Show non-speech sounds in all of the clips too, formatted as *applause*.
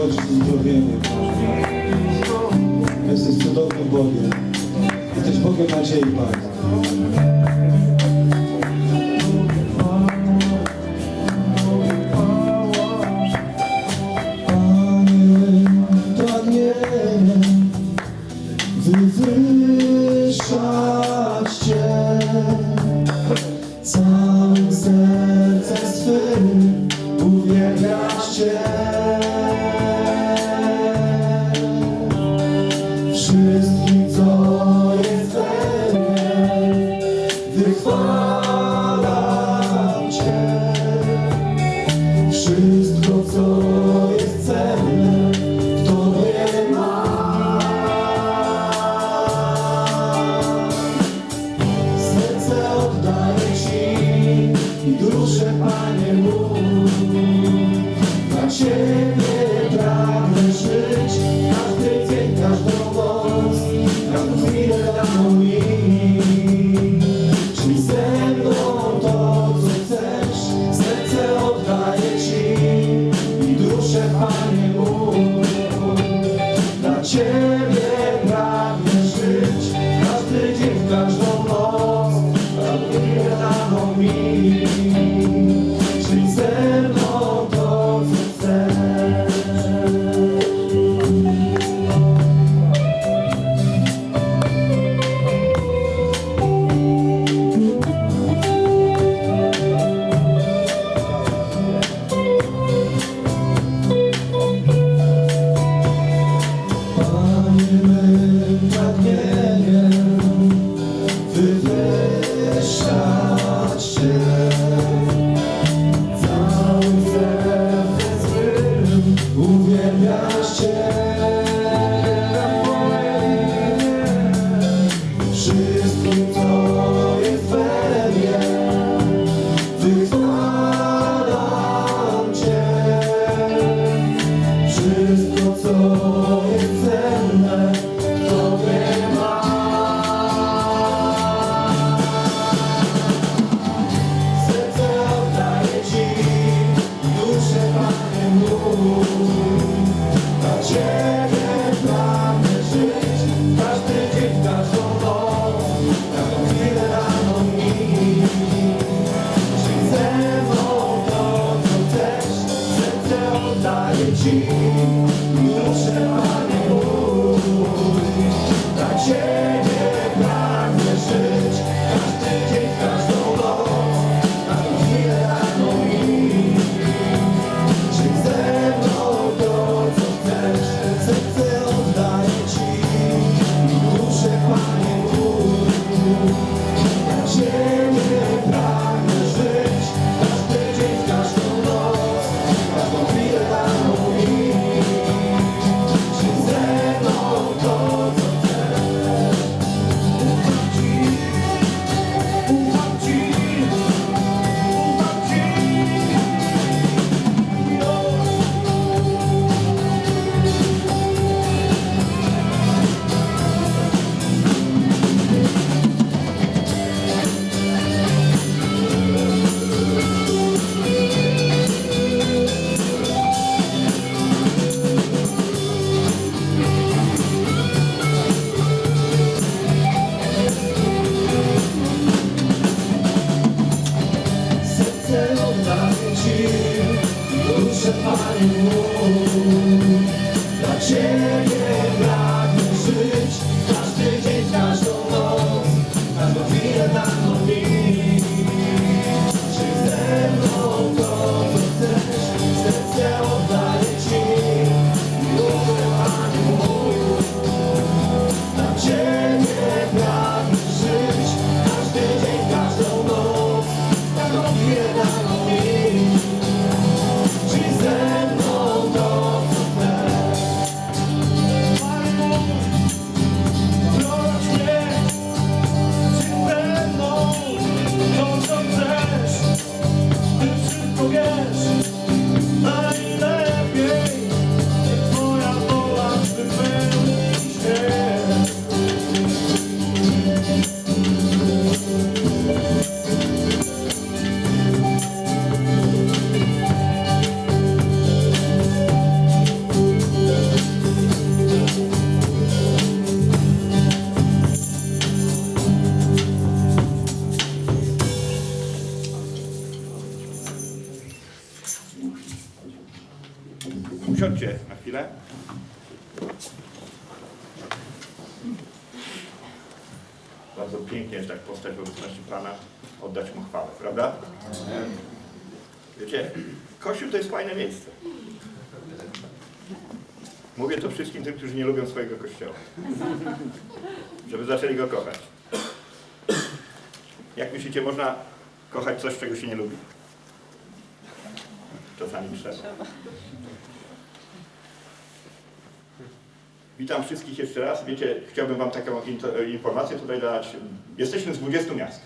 chodź w uzdrowienie, Boże. Jesteś cudownym Bogiem. Jesteś Bogiem nadziei, Panie. wywyższać Cię całym sercem. znasz Cię. Postać w obecności Pana, oddać Mu chwałę, prawda? Wiecie, Kościół to jest fajne miejsce. Mówię to wszystkim tym, którzy nie lubią swojego Kościoła. Żeby zaczęli go kochać. Jak myślicie, można kochać coś, czego się nie lubi? Czasami trzeba. Witam wszystkich jeszcze raz. Wiecie, chciałbym Wam taką informację tutaj dać. Jesteśmy z 20 miast.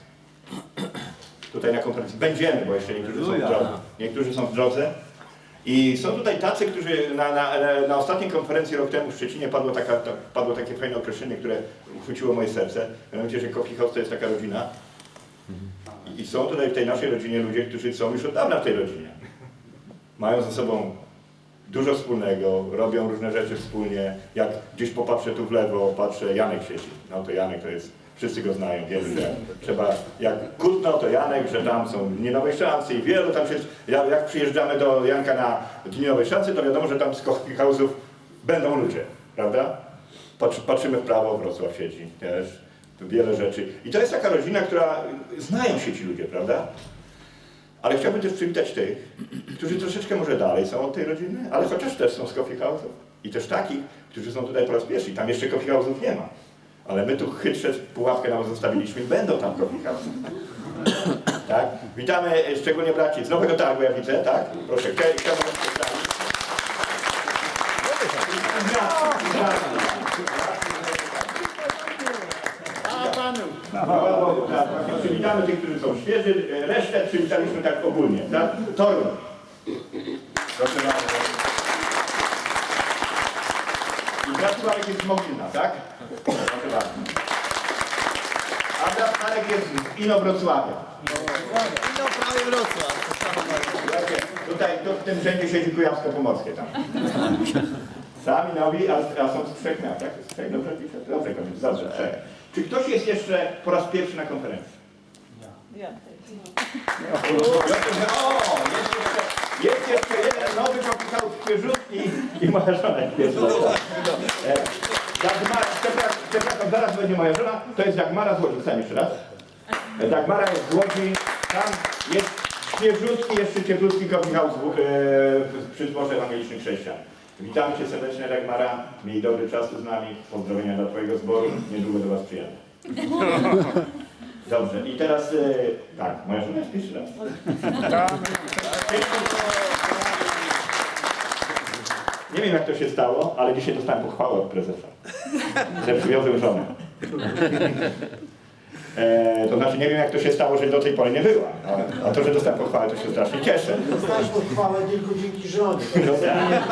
Tutaj na konferencji. Będziemy, bo jeszcze niektórzy są w drodze. Niektórzy są w drodze. I są tutaj tacy, którzy na, na, na ostatniej konferencji rok temu w Szczecinie padło, taka, padło takie fajne określenie, które uchwyciło moje serce. Mianowicie, że House to jest taka rodzina. I, I są tutaj w tej naszej rodzinie ludzie, którzy są już od dawna w tej rodzinie. Mają ze sobą dużo wspólnego, robią różne rzeczy wspólnie. Jak gdzieś popatrzę tu w lewo, patrzę, Janek siedzi. No to Janek to jest, wszyscy go znają, wiemy, że trzeba, jak kutno to Janek, że tam są Dni Nowej Szansy i wielu tam się, jak, przyjeżdżamy do Janka na Dni Nowej Szansy, to wiadomo, że tam z house'ów będą ludzie, prawda? Patrzy, patrzymy w prawo, Wrocław siedzi też, wiele rzeczy. I to jest taka rodzina, która, znają się ci ludzie, prawda? Ale chciałbym też przywitać tych, którzy troszeczkę może dalej są od tej rodziny, ale chociaż też są z coffee house'ów. I też takich, którzy są tutaj po raz pierwszy. Tam jeszcze coffee house'ów nie ma. Ale my tu chytrze pułapkę nam zostawiliśmy i będą tam coffee house'y. *coughs* Tak? Witamy e, szczególnie braci z Nowego Targu, ja widzę, tak? Proszę, chcia- chciałbym przedstawić. Bogu, tak. Przywitamy tych, którzy są świeży, resztę przywitaliśmy tak ogólnie, tak? Proszę bardzo. I Sławek jest z Mogilna, tak? Proszę bardzo. A brat Marek jest z Inowrocławia. No prawie Wrocław. Tutaj tu w tym rzędzie siedzi Kujawsko-Pomorskie tam. Sami nowi, a, a są z trzech miast, tak? Z trzech, dobrze piszę? Dobrze, dobrze. Czy ktoś jest jeszcze po raz pierwszy na konferencji? Ja. O, jest jeszcze, jest jeszcze jeden nowy kapitał świeżutki i moja żona jest pierwsza. E, Dagmara, przepraszam, przepraszam, zaraz będzie moja żona, to jest Dagmara z Łodzi, wstań jeszcze raz. E, Dagmara jest z Łodzi, tam jest świeżutki, jeszcze cieplutki kapitał z, e, przy zborze ewangelicznych chrześcijan. Witamy Cię serdecznie Dagmara, miej dobry czas tu z nami, pozdrowienia dla Twojego zboru, niedługo do Was przyjadę. *laughs* Dobrze, i teraz, e, tak, moja żona jest pierwszy raz. Nie wiem jak to się stało, ale dzisiaj dostałem pochwałę od prezesa, że przywiozłem żonę. E, to znaczy nie wiem jak to się stało, że do tej pory nie była, a, a to, że dostałem pochwałę to się strasznie cieszę. Dostałeś pochwałę tylko dzięki żonie. No tak.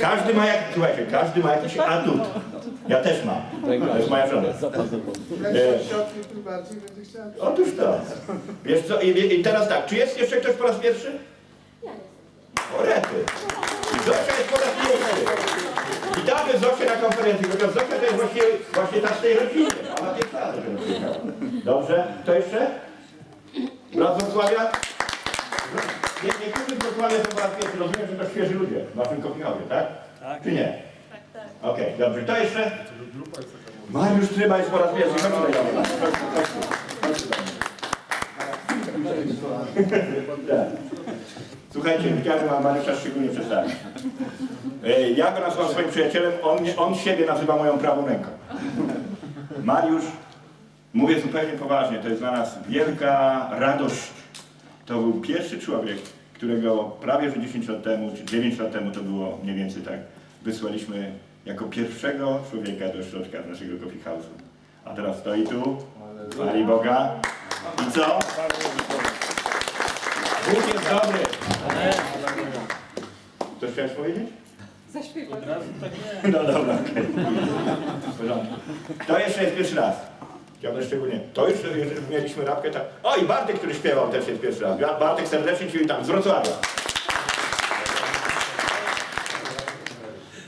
Każdy ma jak, słuchajcie, każdy ma jakiś atut. Ja też mam. To jest moja żona. E. Otóż to. Wiesz co, i, i teraz tak, czy jest jeszcze ktoś po raz pierwszy? O rety. I Zosia jest po raz pierwszy. Witamy Zosię na konferencji, chociaż Zosia to jest właśnie, właśnie ta z tej rodziny. Ona raz dopiero przyjechała. Dobrze, kto jeszcze? Brat z Wrocławia? Nie, niektórzy z Wrocławia są pierwszy, rozumiem, że to świeży ludzie w naszym kopiowie, tak? Tak. Czy nie? Tak, tak. Okej, dobrze, kto jeszcze? Mariusz Tryba jest po raz pierwszy, chodź tutaj do mnie. Chodź chodź tu. Chodź tu do mnie. Tak. Słuchajcie, chciałbym wam Mariusza szczególnie przedstawić. E, Ja go nazywam swoim przyjacielem, on, on siebie nazywa moją prawą ręką. Mariusz, mówię zupełnie poważnie, to jest dla nas wielka radość. To był pierwszy człowiek, którego prawie że 10 lat temu, czy 9 lat temu to było mniej więcej tak, wysłaliśmy jako pierwszego człowieka do środka naszego coffee house'u. A teraz stoi tu, chwali Boga. I co? Bóg jest dobry. Coś chciałeś powiedzieć? Zaśpiewać. *laughs* No dobra, okej. W porządku. To jeszcze jest pierwszy raz. Chciałbym szczególnie. To już mieliśmy rapkę tak. O i Bartek, który śpiewał też jest pierwszy raz. Bartek serdecznie Cię witam z Wrocławia.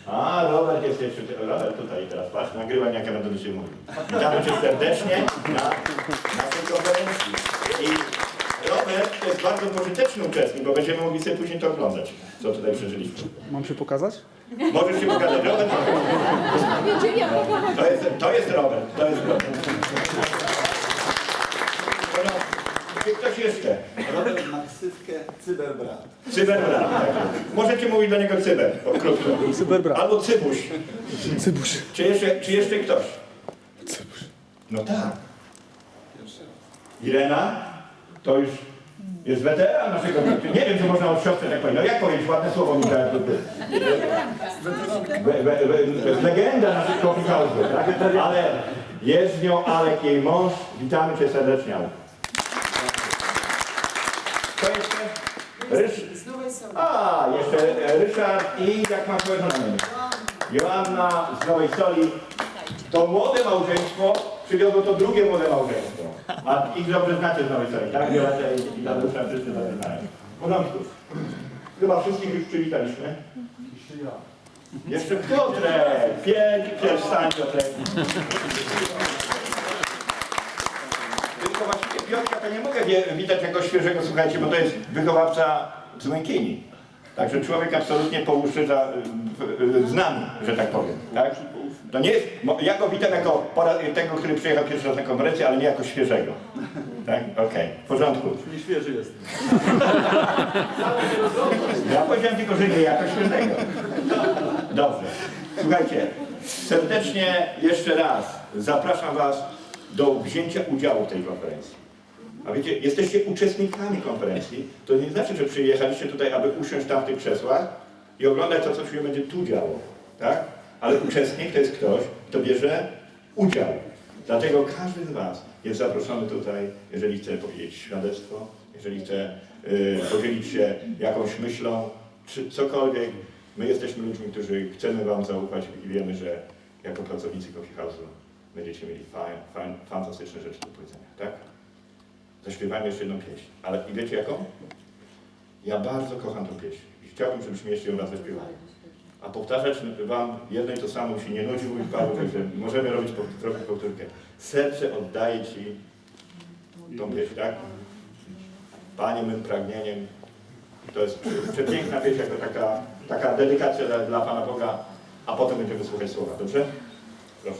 A, Robert jest jeszcze. Robert tutaj teraz patrz, nagrywam jak ja będę do Ciebie mówił. Witamy Cię serdecznie na naszej konferencji. I To jest bardzo pożyteczny uczestnik, bo będziemy mogli sobie później to oglądać, co tutaj przeżyliśmy. Mam się pokazać? Możesz się pokazać, Robert? To jest, to jest Robert, to jest Robert. Czy ktoś jeszcze? Robert ma ksywkę Cyberbrat. Cyberbrat. Tak. Możecie mówić do niego cyber, po krótko. Cyberbrat. Albo cybuś. Cybusz. Czy jeszcze, czy jeszcze ktoś? No tak. Irena to już jest weteran naszego Nie wiem, czy można od siostry tak powiedzieć. No jak powiedzieć ładne słowo mi teraz legenda naszych coffee tak? Ale jest z nią Alek, jej mąż. Witamy Cię serdecznie. Kto jeszcze? Rysz... A, jeszcze Ryszard i jak ma swoją żonę? na imię? Joanna z Nowej Soli. To młode małżeństwo przywiozło to drugie młode małżeństwo. A ich dobrze znacie z Nowej Soli, tak? Violetę i Tadeusza wszyscy dobrze znają. W porządku. Chyba wszystkich już przywitaliśmy. Jeszcze Piotrek! Pięknie, wstań Piotrek. Tylko właściwie Piotrka to nie mogę witać jako świeżego, słuchajcie, bo to jest wychowawca z Łękini. Także człowiek absolutnie po uszy za, y, y, znany, że tak powiem. Tak? To nie jest, ja go witam jako tego, który przyjechał pierwszy raz na konferencję, ale nie jako świeżego. Tak? *laughs* Okej, w porządku. Nie świeży jest. Ja powiedziałem tylko, że nie jako świeżego. Dobrze. Słuchajcie, serdecznie jeszcze raz zapraszam Was do wzięcia udziału w tej konferencji. A wiecie, jesteście uczestnikami konferencji. To nie znaczy, że przyjechaliście tutaj, aby usiąść tam w tych krzesłach i oglądać to, co się będzie tu działo. Tak? Ale uczestnik to jest ktoś, kto bierze udział. Dlatego każdy z Was jest zaproszony tutaj, jeżeli chce powiedzieć świadectwo, jeżeli chce y, podzielić się jakąś myślą, czy cokolwiek. My jesteśmy ludźmi, którzy chcemy Wam zaufać i wiemy, że jako pracownicy Coffee House'u będziecie mieli fajn, fajn, fantastyczne rzeczy do powiedzenia. Tak? Zaśpiewajmy jeszcze jedną pieśń. Ale i wiecie jaką? Ja bardzo kocham tą pieśń. I chciałbym, żebyśmy ją raz zaśpiewali. A powtarzać wam jedno i to samo się nie nudzi mój Paweł, także możemy robić po, trochę powtórkę. Serce oddaje Ci tą pieśń, tak? Panie mym pragnieniem. To jest prze- przepiękna pieśń, jako taka, taka dedykacja dla, dla Pana Boga, a potem będziemy słuchać słowa, dobrze? Proszę.